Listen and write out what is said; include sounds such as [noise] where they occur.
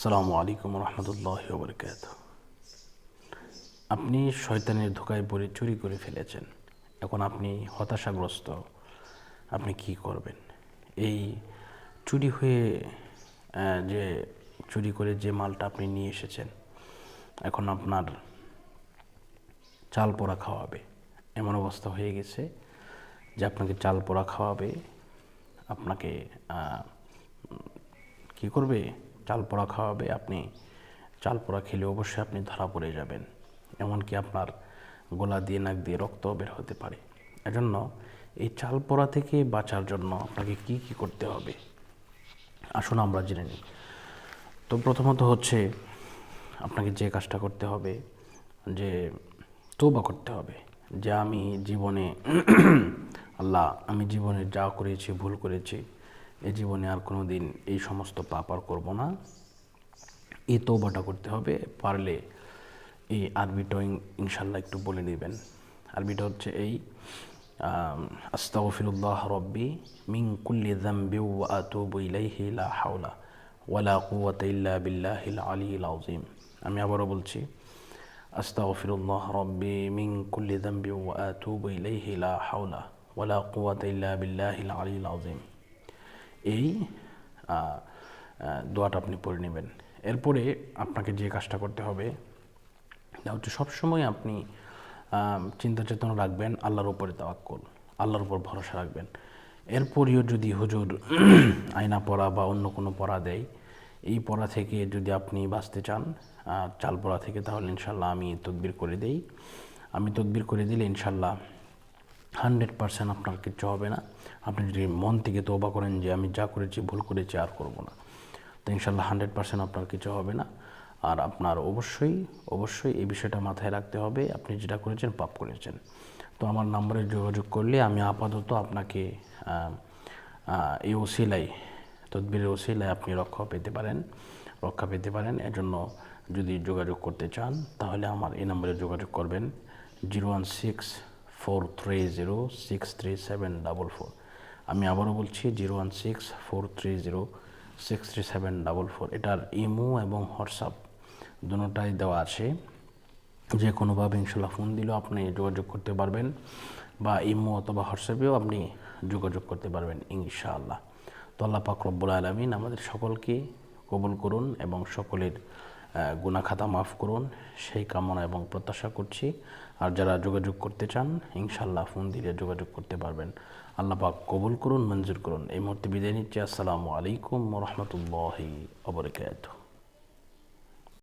আসসালামু আলাইকুম রহমতুল্লাহ বরকাত আপনি শয়তানের ধোকায় পড়ে, চুরি করে ফেলেছেন। এখন আপনি হতাশাগ্রস্ত। আপনি কি করবেন? এই চুরি হয়ে যে চুরি করে যে মালটা আপনি নিয়ে এসেছেন, এখন আপনার চাল পোড়া খাওয়াবে। এমন অবস্থা হয়ে গেছে যে আপনাকে চাল পোড়া খাওয়াবে। আপনাকে কি করবে? চাল পোড়া খাওয়াবে, আপনি চাল পোড়া খেলে অবশ্যই আপনি ধরা পড়ে যাবেন। এমনকি আপনার গলা দিয়ে নাক দিয়ে রক্ত বের হতে পারে। এজন্য এই চাল পোড়া থেকে বাঁচার জন্য আপনাকে কি কি করতে হবে? আসুন আমরা জেনে নিই। তো প্রথমত হচ্ছে আপনাকে যে কাজটা করতে হবে, যে তৌবা করতে হবে, যে আমি জীবনে [clears throat] আল্লাহ, আমি জীবনে যা করেছি, ভুল করেছি এই জীবনে আর কোনো দিন এই সমস্ত পাপ আর করব না। এই তৌবাটা করতে হবে, পারলে এই আরবিটা ইন- ইনশাল্লাহ একটু বলে নেবেন আরবিটা হচ্ছে এই আস্তাগফিরুল্লাহ রব্বি মিন কুল্লি যামবি ওয়া আতুবু ইলাইহি লা হাওলা ওয়ালা কুওয়াতা ইল্লা বিল্লাহিল আলিয়্যিল আযীম। আমি আবারও বলছি, আস্তাগফিরুল্লাহ রব্বি মিং কুল্লি যামবি ওয়া আতুবু ইলাইহি লা হাওলা ওয়ালা কুওয়াতা ইল্লা বিল্লাহিল আলিয়্যিল আযীম। এই দোয়াটা আপনি পড়ে নেবেন। এরপরে আপনাকে যে কাজটা করতে হবে, তা হচ্ছে সবসময় আপনি চিন্তা চেতনা রাখবেন, আল্লাহর উপরে তাওয়াক্কুল, আল্লাহর উপর ভরসা রাখবেন। এরপরেও যদি হুজুর [clears throat] আয়না পড়া বা অন্য কোনো পড়া দেয়, এই পড়া থেকে যদি আপনি বাঁচতে চান চাল পড়া থেকে, তাহলে ইনশাল্লাহ আমি তদবির করে দেই। আমি তদবির করে দিলে ইনশাল্লাহ হান্ড্রেড পার্সেন্ট আপনার কিচ্ছু হবে না। আপনি যদি মন থেকে তোবা করেন যে আমি যা করেছি, ভুল করেছি আর করব না। তো ইনশাল্লাহ হান্ড্রেড পার্সেন্ট আপনার কিছু হবে না। আর আপনার অবশ্যই অবশ্যই এই বিষয়টা মাথায় রাখতে হবে। আপনি যেটা করেছেন, পাপ করেছেন। তো আমার নাম্বারে যোগাযোগ করলে আমি আপাতত আপনাকে এই ওসিলাই তদবিরের ওসিলায় আপনি রক্ষা পেতে পারেন। রক্ষা পেতে পারেন। এজন্য যদি যোগাযোগ করতে চান, তাহলে আমার এই নম্বরে যোগাযোগ করবেন। Zero one six four three zero six three seven double four আমি আবারও বলছি zero one six four three zero six three seven double four এটার ইমো এবং হোয়াটসঅ্যাপ দুটোটাই দেওয়া আছে। যে কোনোভাবে ইনশাল্লাহ ফোন দিলেও আপনি যোগাযোগ করতে পারবেন বা ইমো অথবা হোয়াটসঅ্যাপেও আপনি যোগাযোগ করতে পারবেন ইনশাআল্লাহ। তো আল্লাহ পাক রব্বুল আলমিন আমাদের সকলকে কবুল করুন এবং সকলের গুণাখাতা মাফ করুন, সেই কামনা এবং প্রত্যাশা করছি। আর যারা যোগাযোগ করতে চান ইনশাল্লাহ ফোন দিলে যোগাযোগ করতে পারবেন। আল্লাহ পাক কবুল করুন, মঞ্জুর করুন। এই মুহূর্তে বিদায় নিচ্ছি। আসসালামু আলাইকুম রহমতুল্লাহি অবরকাত